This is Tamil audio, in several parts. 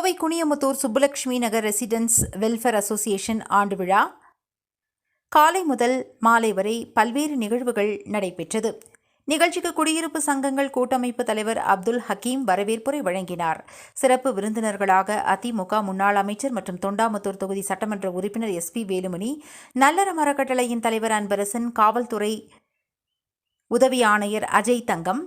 Kovai Kuniyamuthur Subbulakshmi Nagar residence welfare association ஆண்டு விழா. காலை முதல் மாலை வரை பல்வேறு நிகழ்வுகள் நடைபெற்றது. நிகழ்ச்சிக்கு குடியிருப்பு சங்கங்கள் கூட்டமைப்பு தலைவர் அப்துல் ஹக்கீம் வரவேற்புரை வழங்கினார். சிறப்பு விருந்தினர்களாக அதிமுக முன்னாள் அமைச்சர் மற்றும் தொண்டாமுத்தூர் தொகுதி சட்டமன்ற உறுப்பினர் எஸ் பி வேலுமணி நல்லறம் அறக்கட்டளையின் தலைவர் அன்பரசன் காவல்துறை உதவி ஆணையர் அஜய் தங்கம்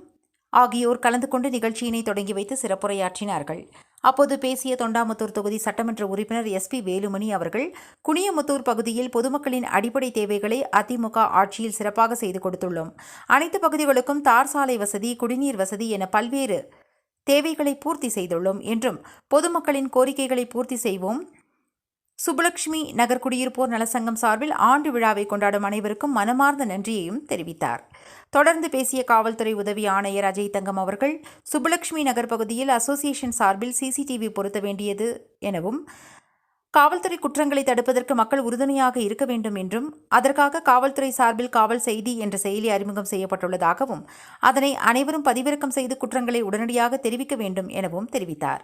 ஆகியோர் கலந்து கொண்டு நிகழ்ச்சியினை தொடங்கி வைத்து சிறப்புரையாற்றினார்கள். அப்போது பேசிய தொண்டாமுத்தூர் தொகுதி சட்டமன்ற உறுப்பினர் எஸ் பி வேலுமணி அவர்கள் குனியமுத்தூர் பகுதியில் பொதுமக்களின் அடிப்படை தேவைகளை அதிமுக ஆட்சியில் சிறப்பாக செய்து கொடுத்துள்ளோம். அனைத்து பகுதிகளுக்கும் தார் சாலை வசதி குடிநீர் வசதி என பல்வேறு தேவைகளை பூர்த்தி செய்துள்ளோம் என்றும் பொதுமக்களின் கோரிக்கைகளை பூர்த்தி செய்வோம் சுப்புலட்சுமி நகர் குடியிருப்போர் நலசங்கம் சார்பில் ஆண்டு விழாவை கொண்டாடும் அனைவருக்கும் மனமார்ந்த நன்றியையும் தெரிவித்தார். தொடர்ந்து பேசிய காவல்துறை உதவி ஆணையர் அஜய் தங்கம் அவர்கள் சுப்புலட்சுமி நகர் பகுதியில் அசோசியேஷன் சார்பில் சிசிடிவி பொருத்த வேண்டியது எனவும் காவல்துறை குற்றங்களை தடுப்பதற்கு மக்கள் உறுதுணையாக இருக்க வேண்டும் என்றும் அதற்காக காவல்துறை சார்பில் காவல் செய்தி என்ற செயலி அறிமுகம் செய்யப்பட்டுள்ளதாகவும் அதனை அனைவரும் பதிவிறக்கம் செய்து குற்றங்களை உடனடியாக தெரிவிக்க வேண்டும் எனவும் தெரிவித்தார்.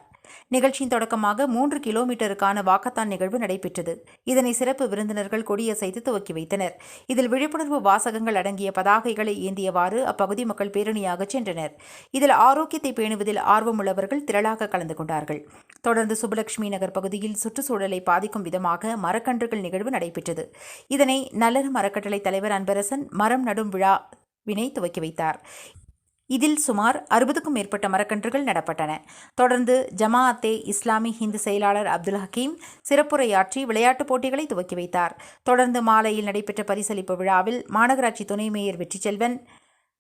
நிகழ்ச்சியின் தொடக்கமாக மூன்று கிலோமீட்டருக்கான வாக்கத்தான் நிகழ்வு நடைபெற்றது. இதனை சிறப்பு விருந்தினர்கள் கொடியசைத்து துவக்கி வைத்தனர். இதில் விழிப்புணர்வு வாசகங்கள் அடங்கிய பதாகைகளை ஏந்தியவாறு அப்பகுதி மக்கள் பேரணியாக சென்றனர். இதில் ஆரோக்கியத்தை பேணுவதில் ஆர்வமுள்ளவர்கள் திரளாக கலந்து கொண்டார்கள். தொடர்ந்து சுப்புலட்சுமி நகர் பகுதியில் சுற்றுச்சூழலை பாதிக்கும் விதமாக மரக்கன்றுகள் நிகழ்வு நடைபெற்றது. இதனை நல்லறம் மரக்கட்டளை தலைவர் அன்பரசன் மரம் நடும் விழாவினை துவக்கி வைத்தார். இதில் சுமார் அறுபதுக்கும் மேற்பட்ட மரக்கன்றுகள் நடப்பட்டன. தொடர்ந்து ஜமாஅத்தே இஸ்லாமி ஹிந்து செயலாளர் அப்துல் ஹக்கீம் சிறப்புரையாற்றி விளையாட்டுப் போட்டிகளை துவக்கி வைத்தார். தொடர்ந்து மாலையில் நடைபெற்ற பரிசளிப்பு விழாவில் மாநகராட்சி துணை மேயர் வெற்றிச்செல்வன்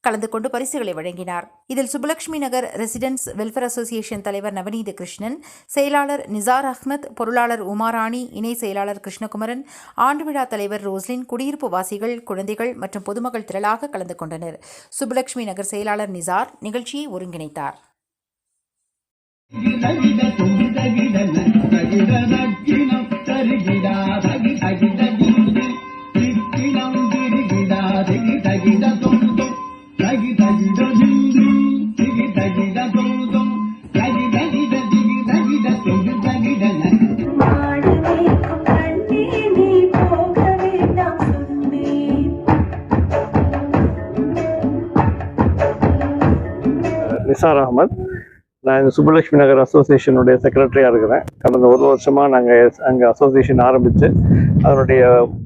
கலந்து கொண்டு பரிசுகளை வழங்கினார். இதில் Subbulakshmi Nagar residence welfare association தலைவர் நவநீத கிருஷ்ணன் செயலாளர் நிசார் அஹ்மத் பொருளாளர் உமாராணி இணை செயலாளர் கிருஷ்ணகுமரன் ஆண்டு விழா தலைவர் ரோஸ்லின் குடியிருப்பு வாசிகள் குழந்தைகள் மற்றும் பொதுமக்கள் திரளாக கலந்து கொண்டனர். சுப்புலட்சுமி நகர் செயலாளர் நிசார் நிகழ்ச்சியை ஒருங்கிணைத்தார். நிசார் அகமது நான் இந்த சுப்புலட்சுமி நகர் அசோசியேஷனுடைய செக்ரட்டரியாக இருக்கிறேன். கடந்த ஒரு வருஷமாக நாங்கள் அங்கே அசோசியேஷன் ஆரம்பித்து அதனுடைய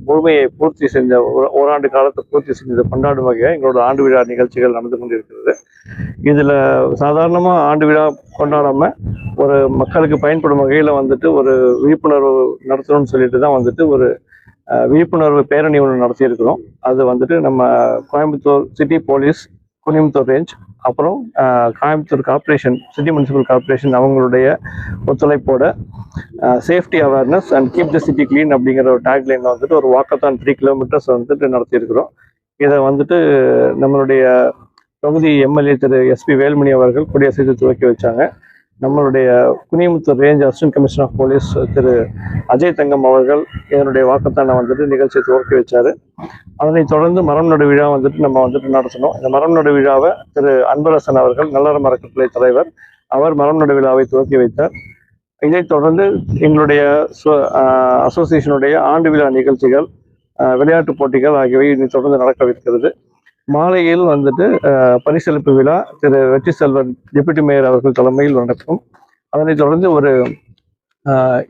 முழுமையை பூர்த்தி செஞ்ச ஒரு ஓராண்டு காலத்தை பூர்த்தி செஞ்சதை கொண்டாடும் வகையாக எங்களோட ஆண்டு விழா நிகழ்ச்சிகள் நடந்து கொண்டிருக்கிறது. இதில் சாதாரணமாக ஆண்டு விழா கொண்டாடாமல் ஒரு மக்களுக்கு பயன்படும் வகையில் வந்துட்டு ஒரு விழிப்புணர்வு நடத்தணும்னு சொல்லிட்டு தான் வந்துட்டு ஒரு விழிப்புணர்வு பேரணி ஒன்று நடத்தியிருக்கிறோம். அது வந்துட்டு நம்ம Coimbatore city police Kuniyamuthur range அப்புறம் Coimbatore corporation city municipal corporation அவங்களுடைய ஒத்துழைப்போட safety awareness and keep the city clean அப்படிங்கிற ஒரு டேக்லைனில் வந்துட்டு ஒரு வாக்கத்தான் த்ரீ கிலோமீட்டர்ஸ் வந்துட்டு நடத்தியிருக்கிறோம். இதை வந்துட்டு நம்மளுடைய தொகுதி எம்எல்ஏ திரு எஸ்பி வேல்மணி அவர்கள் கொடியசைத்து துவக்கி வச்சாங்க. நம்மளுடைய Kuniyamuthur range assistant commissioner of police Thiru Ajay Thangam அவர்கள் இதனுடைய வாக்கத்தானை வந்துட்டு நிகழ்ச்சியை துவக்கி வச்சாரு. அதனைத் தொடர்ந்து மரம் நடு விழா வந்துட்டு நம்ம வந்துட்டு நடத்தணும். இந்த மரம் நடு விழாவை திரு அன்பரசன் அவர்கள் நல்லற மரக்கட்டளை தலைவர் அவர் மரம் நடு விழாவை துவக்கி வைத்தார். இதைத் தொடர்ந்து எங்களுடைய அசோசியேஷனுடைய ஆண்டு விழா நிகழ்ச்சிகள் விளையாட்டு விளையாட்டுப் போட்டிகள் ஆகியவை இதை தொடர்ந்து நடக்கவிருக்கிறது. மாலையில் வந்துட்டு பரிசளிப்பு விழா திரு வெற்றி செல்வன் டெபுட்டி மேயர் அவர்கள் தலைமையில் நடக்கும். அதனைத் தொடர்ந்து ஒரு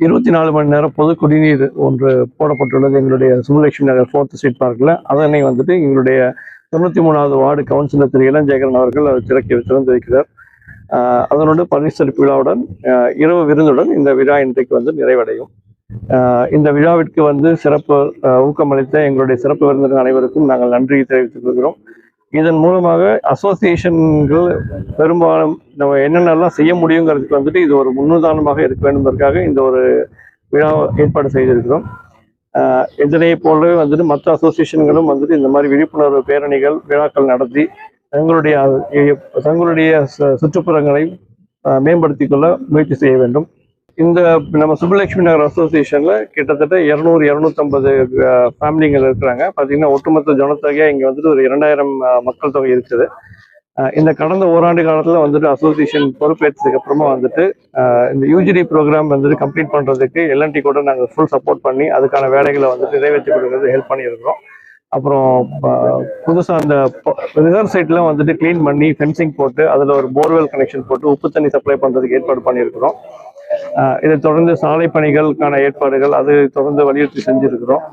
இருபத்தி நாலு மணி நேரம் பொது குடிநீர் ஒன்று போடப்பட்டுள்ளது. எங்களுடைய சுப்புலட்சுமி நகர் ஃபோர்த் ஸ்ட்ரீட் பார்க்கில் அதனை வந்துட்டு எங்களுடைய தொண்ணூற்றி மூணாவது வார்டு கவுன்சிலர் திரு இளஞ்சேகரன் அவர்கள் அதை திறக்கி திறந்து வைக்கிறார் ஆஹ் அதனோடு பரிசளிப்பு விழாவுடன் இரவு விருந்துடன் இந்த விழா இன்றைக்கு வந்து நிறைவடையும். இந்த விழாவிற்கு வந்து சிறப்பு ஊக்கமளித்த எங்களுடைய சிறப்பு விருந்தினர் அனைவருக்கும் நாங்கள் நன்றி தெரிவித்துக் கொள்கிறோம். இதன் மூலமாக அசோசியேஷன்கள் பெரும்பாலும் நம்ம என்னென்னலாம் செய்ய முடியுங்கிறதுக்கு வந்துட்டு இது ஒரு முன்னுதாரணமாக இருக்க வேண்டும்பதற்காக இந்த ஒரு விழா ஏற்பாடு செய்திருக்கிறோம். இதனை போலவே வந்துட்டு மற்ற அசோசியேஷன்களும் வந்துட்டு இந்த மாதிரி விழிப்புணர்வு பேரணிகள் விழாக்கள் நடத்தி தங்களுடைய தங்களுடைய சு- சுற்றுப்புறங்களை ஆஹ், மேம்படுத்திக் கொள்ள முயற்சி செய்ய வேண்டும். இந்த நம்ம சுப்புலட்சுமி நகர் அசோசியேஷனில் கிட்டத்தட்ட இரநூறு இரநூத்தம்பது ஃபேமிலிகள் இருக்கிறாங்க. பார்த்தீங்கன்னா ஒட்டுமொத்த ஜனத்தொகையாக இங்கே வந்துட்டு ஒரு இரண்டாயிரம் மக்கள் தொகை இருக்குது. இந்த கடந்த ஓராண்டு காலத்தில் வந்துட்டு அசோசியேஷன் பொறுப்பேற்றதுக்கு அப்புறமா வந்துட்டு இந்த யூஜிடி ப்ரோக்ராம் வந்துட்டு கம்ப்ளீட் பண்ணுறதுக்கு எல்என்டி கூட நாங்கள் ஃபுல் சப்போர்ட் பண்ணி அதுக்கான வேலைகளை வந்துட்டு நிறைவேற்றி கொடுக்கறது ஹெல்ப் பண்ணியிருக்கிறோம். அப்புறம் புதுசாக அந்த ரிசர்வ் சைட்லாம் வந்துட்டு க்ளீன் பண்ணி ஃபென்சிங் போட்டு அதில் ஒரு போர்வெல் கனெக்ஷன் போட்டு உப்பு தண்ணி சப்ளை பண்ணுறதுக்கு ஏற்பாடு பண்ணியிருக்கிறோம். இதை தொடர்ந்து சாலை பணிகளுக்கான ஏற்பாடுகள் அது தொடர்ந்து வலியுறுத்தி செஞ்சுருக்கிறோம்.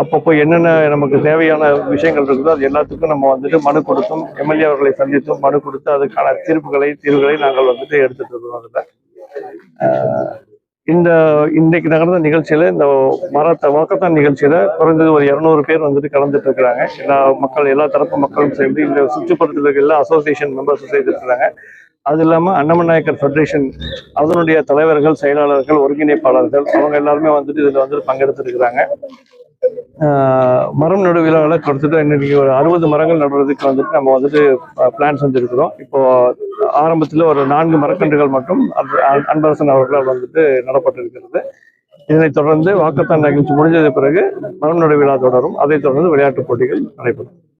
அப்பப்போ என்னென்ன நமக்கு தேவையான விஷயங்கள் இருக்குதோ அது எல்லாத்துக்கும் நம்ம வந்துட்டு மனு கொடுத்தும் எம்எல்ஏ அவர்களை சந்தித்தும் மனு கொடுத்து அதுக்கான தீர்ப்புகளை தீர்வுகளை நாங்கள் வந்துட்டு எடுத்துட்டு இருக்கிறோம் அதில். இந்த இன்றைக்கு நடந்த நிகழ்ச்சியில இந்த மரத்த வாக்கத்தான் நிகழ்ச்சியில குறைந்தது ஒரு இருநூறு பேர் வந்துட்டு கலந்துட்டு இருக்கிறாங்க. எல்லா மக்கள் எல்லா தரப்பு மக்களும் சேர்ந்து இந்த சுற்றுப்புறத்தில் இருக்கிற எல்லா அசோசியேஷன் மெம்பர்ஸும் செய்திருக்கிறாங்க அது இல்லாமல் அன்னமன் நாயக்கர் ஃபெடரேஷன் அதனுடைய தலைவர்கள் செயலாளர்கள் ஒருங்கிணைப்பாளர்கள் அவங்க எல்லாருமே வந்துட்டு இதில் வந்துட்டு பங்கெடுத்துருக்கிறாங்க. மரம் நடுவிழாவில் கொடுத்துட்டு இன்னைக்கு ஒரு அறுபது மரங்கள் நடுறதுக்கு வந்துட்டு நம்ம வந்துட்டு பிளான் செஞ்சுருக்கிறோம். இப்போ ஆரம்பத்தில் ஒரு நான்கு மரக்கன்றுகள் மட்டும் அன்பரசன் அவர்களால் வந்துட்டு நடப்பட்டிருக்கிறது. இதனைத் தொடர்ந்து வாக்கத்தான் நிகழ்ச்சி முடிஞ்சது பிறகு மரம் நடுவிழா தொடரும். அதைத் தொடர்ந்து விளையாட்டுப் போட்டிகள் நடைபெறும்.